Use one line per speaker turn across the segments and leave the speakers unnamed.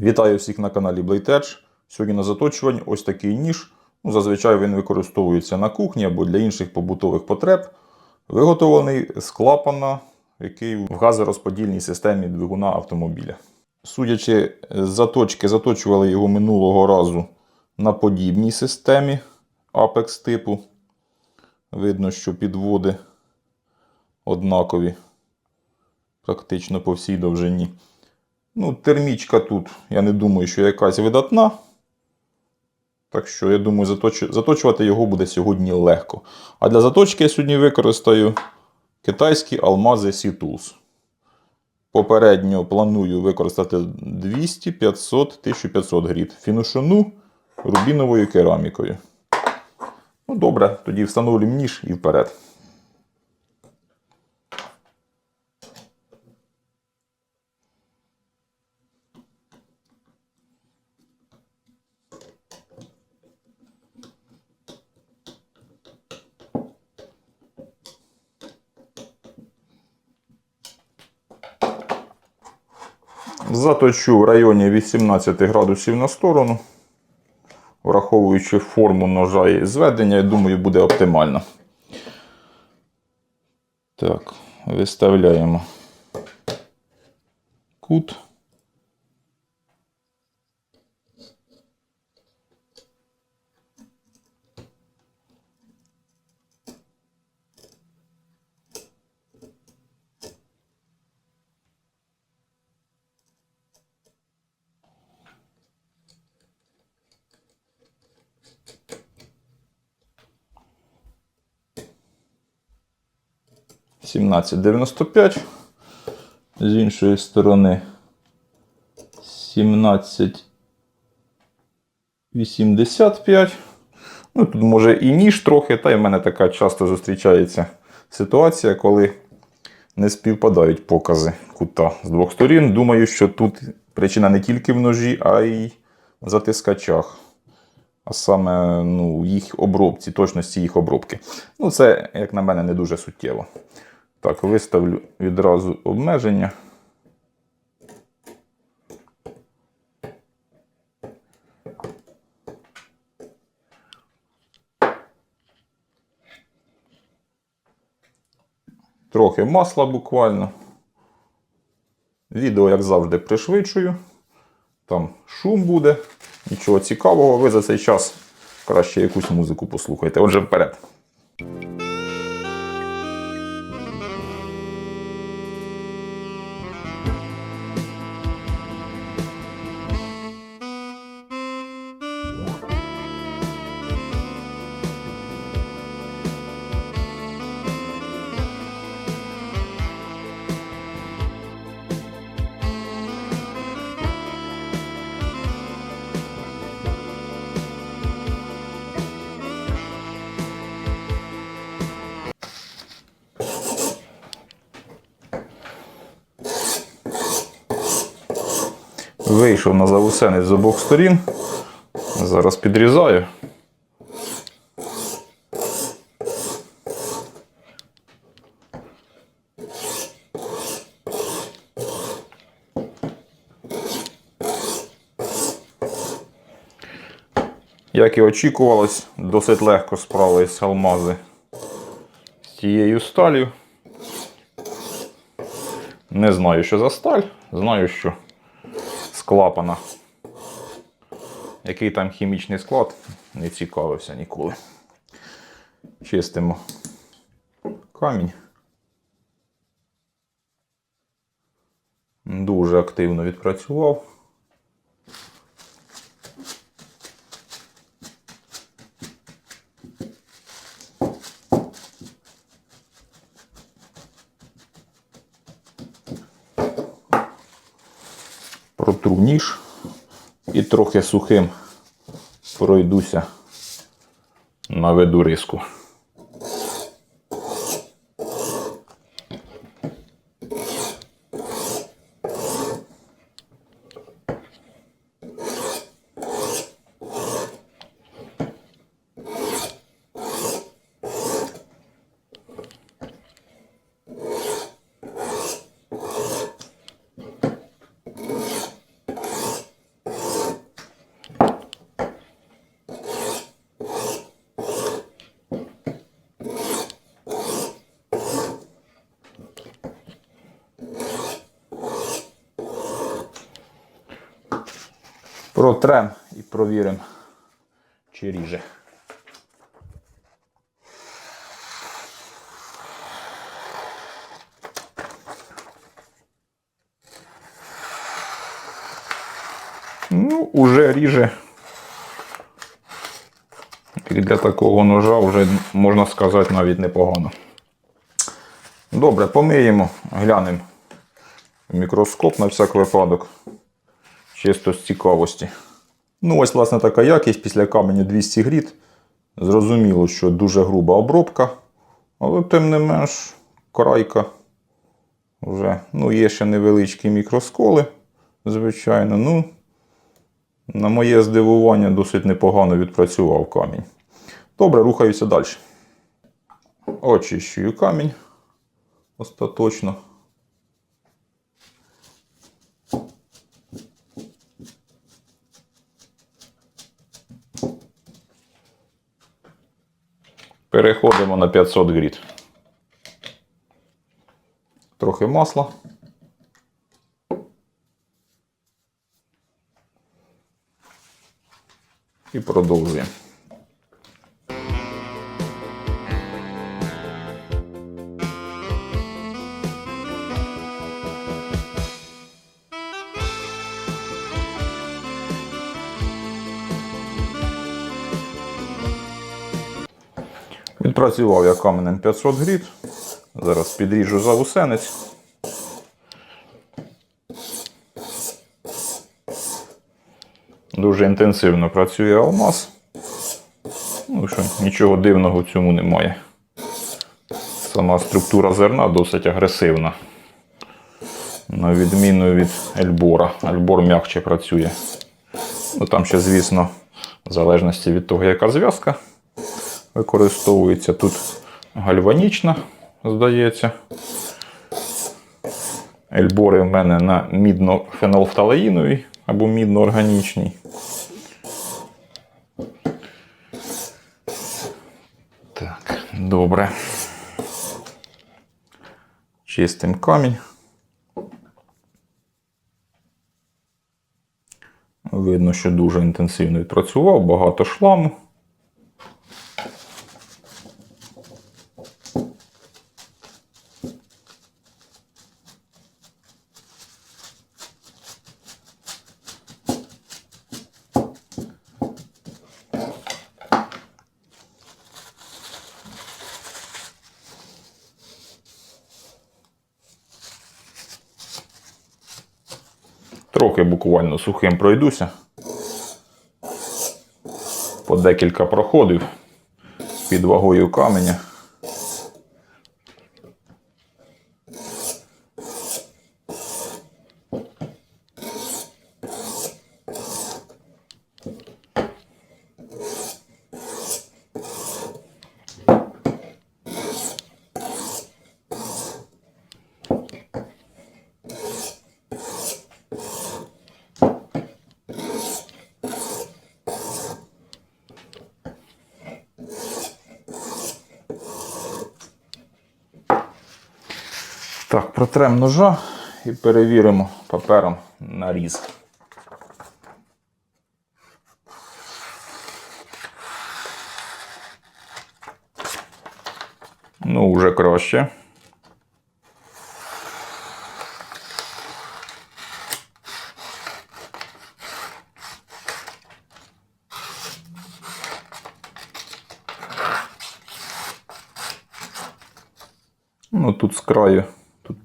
Вітаю всіх на каналі Blade Edge. Сьогодні на заточуванні ось такий ніж. Ну, зазвичай він використовується на кухні або для інших побутових потреб. Виготовлений з клапана, який в газорозподільній системі двигуна автомобіля. Судячи з заточки, заточували його минулого разу на подібній системі Apex типу. Видно, що підводи однакові практично по всій довжині. Ну, термічка тут, я не думаю, що якась видатна. Так що, я думаю, заточувати його буде сьогодні легко. А для заточки я сьогодні використаю китайські алмази Sea-Tools. Попередньо планую використати 200, 500, 1500 гріт. Фінушину рубіновою керамікою. Ну, добре, тоді встановлюємо ніж і вперед. Заточу в районі 18 градусів на сторону. Враховуючи форму ножа і зведення, я думаю, буде оптимально. Так, виставляємо кут. Сімнадцять дев'яносто п'ять. З іншої сторони 1785. Ну, тут може і ніж трохи, та й в мене така часто зустрічається ситуація, коли не співпадають покази кута з двох сторін. Думаю, що тут причина не тільки в ножі, а й в затискачах. А саме ну, їх обробці, точності їх обробки. Ну, це, як на мене, не дуже суттєво. Так, виставлю відразу обмеження. Трохи масла буквально. Відео, як завжди, пришвидшую. Там шум буде. Нічого цікавого. Ви за цей час краще якусь музику послухайте. Отже, вперед. Вийшов на завусенець з обох сторін. Зараз підрізаю. Як і очікувалось, досить легко справились алмази з цією сталью. Не знаю, що за сталь, знаю, що клапана. Який там хімічний склад, не цікавився ніколи. Чистимо камінь. Дуже активно відпрацював. Протру ніж і трохи сухим пройдуся наведу риску. Протрем і провіримо, чи ріже. Ну, уже ріже. І для такого ножа вже можна сказати навіть непогано. Добре, помиємо, глянемо в мікроскоп на всяк випадок. Чисто з цікавості. Ну, ось, власне, така якість після каменю 200 гріт. Зрозуміло, що дуже груба обробка, але тим не менш, крайка вже, ну, є ще невеличкі мікросколи, звичайно. Ну, на моє здивування, досить непогано відпрацював камінь. Добре, рухаюся далі. Очищую камінь остаточно. Переходимо на 500 гріт. Трохи масла. І продовжуємо. Відпрацював я каменем 500 гріт. Зараз підріжу заусенець. Дуже інтенсивно працює алмаз. Ну що, нічого дивного в цьому немає. Сама структура зерна досить агресивна. На відміну від Ельбора. Ельбор м'якче працює. Ну, там ще, звісно, в залежності від того, яка зв'язка використовується. Тут гальванічна, здається. Ельбори в мене на мідно-фенолфталеїновій або мідно-органічній. Так, добре. Чистим камінь. Видно, що дуже інтенсивно відпрацював, багато шламу. Трохи буквально сухим пройдуся. По декілька проходів під вагою каменя. Так, протрем ножа і перевіримо папером наріз. Ну, вже краще. Ну, тут з краю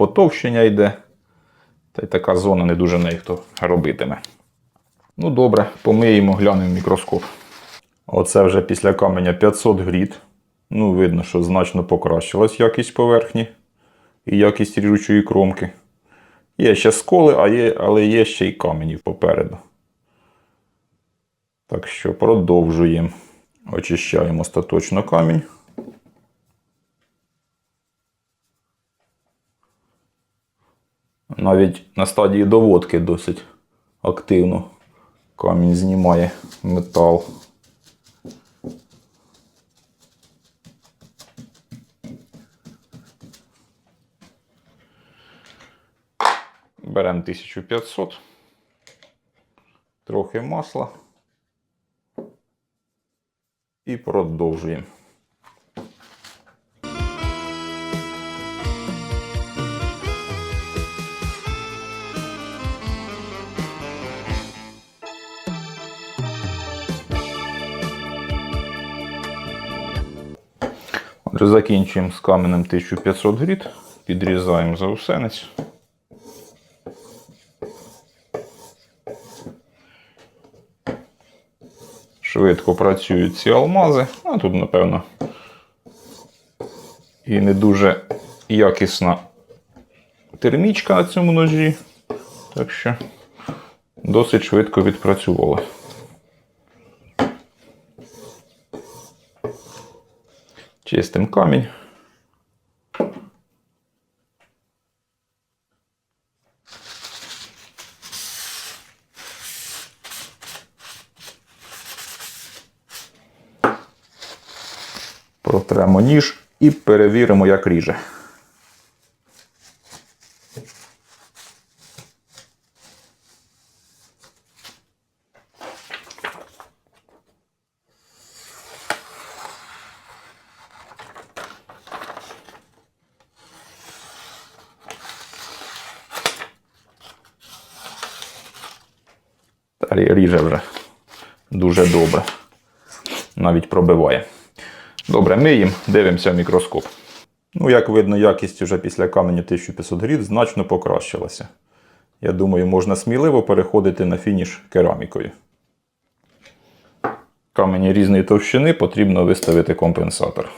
потовщення йде. Та й така зона не дуже неї хто робитиме. Ну, добре, помиємо, глянемо мікроскоп. Оце вже після каменя 500 гріт. Ну, видно, що значно покращилась якість поверхні і якість ріжучої кромки. Є ще сколи, а є, але є ще й камені попереду. Так що продовжуємо. Очищаємо остаточно камінь. Навіть на стадії доводки досить активно камінь знімає метал. Беремо 1500. трохи масла. І продовжуємо. Закінчуємо з каменем 1500 гріт, підрізаємо заусенець. Швидко працюють ці алмази, а тут, напевно, і не дуже якісна термічка на цьому ножі. Так що досить швидко відпрацювали. Чистим камінь. Протремо ніж і перевіримо, як ріже. Ріже вже дуже добре. Навіть пробиває. Добре, миємо, дивимося в мікроскоп. Ну, як видно, якість вже після каменю 1500 гріт значно покращилася. Я думаю, можна сміливо переходити на фініш керамікою. Камені різної товщини потрібно виставити компенсатор.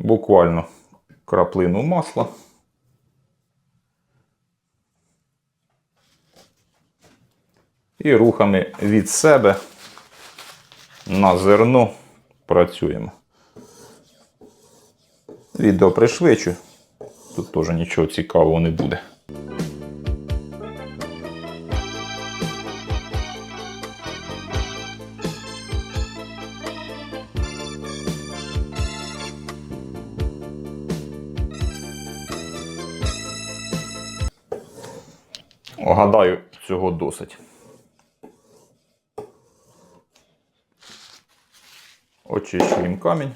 Буквально краплину масла. І рухами від себе на зерно працюємо. Відео пришвидшу. Тут теж нічого цікавого не буде. Гадаю, цього досить. Очищуємо камінь.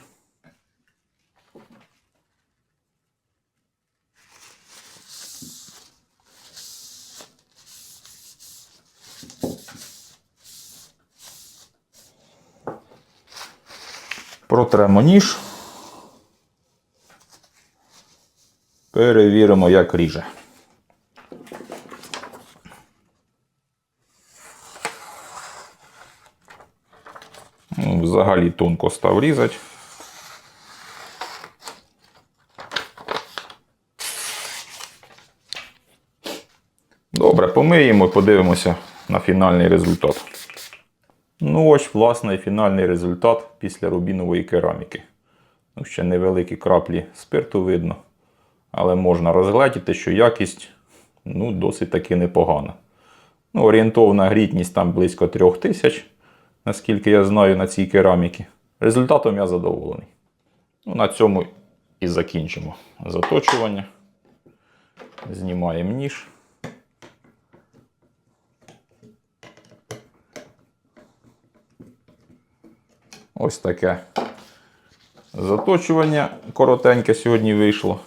Протремо ніж. Перевіримо, як ріже. Ну, Взагалі тонко став різати. Добре, помиємо і подивимося на фінальний результат. Ну, ось, власне, і фінальний результат після рубінової кераміки. Ну, ще невеликі краплі спирту видно, але можна розгледіти, що якість ну, досить таки непогана. Ну, орієнтовна грітність там близько 3000 наскільки я знаю, на цій кераміки. Результатом я задоволений. Ну, на цьому і закінчимо заточування. Знімаємо ніж. Ось таке заточування коротеньке сьогодні вийшло.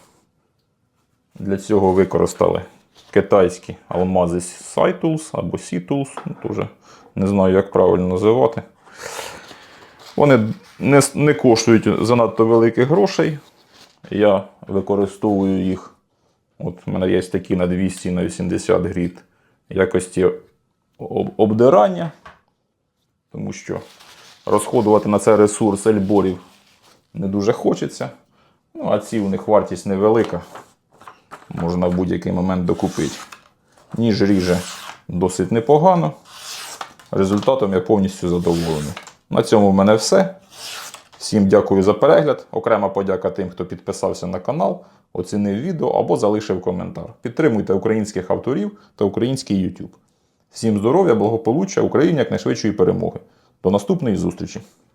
Для цього використали китайські алмази SciTools або C-Tools, ну, не знаю, як правильно називати. Вони не, не коштують занадто великих грошей. Я використовую їх. От у мене є такі на 200 на 80 гріт якості обдирання, тому що розходувати на це ресурс ельборів не дуже хочеться. Ну, а ці у них вартість невелика. Можна в будь-який момент докупити. Ніж ріже досить непогано. Результатом я повністю задоволений. На цьому в мене все. Всім дякую за перегляд. Окрема подяка тим, хто підписався на канал, оцінив відео або залишив коментар. Підтримуйте українських авторів та український YouTube. Всім здоров'я, благополуччя, Україні якнайшвидшої перемоги. До наступної зустрічі!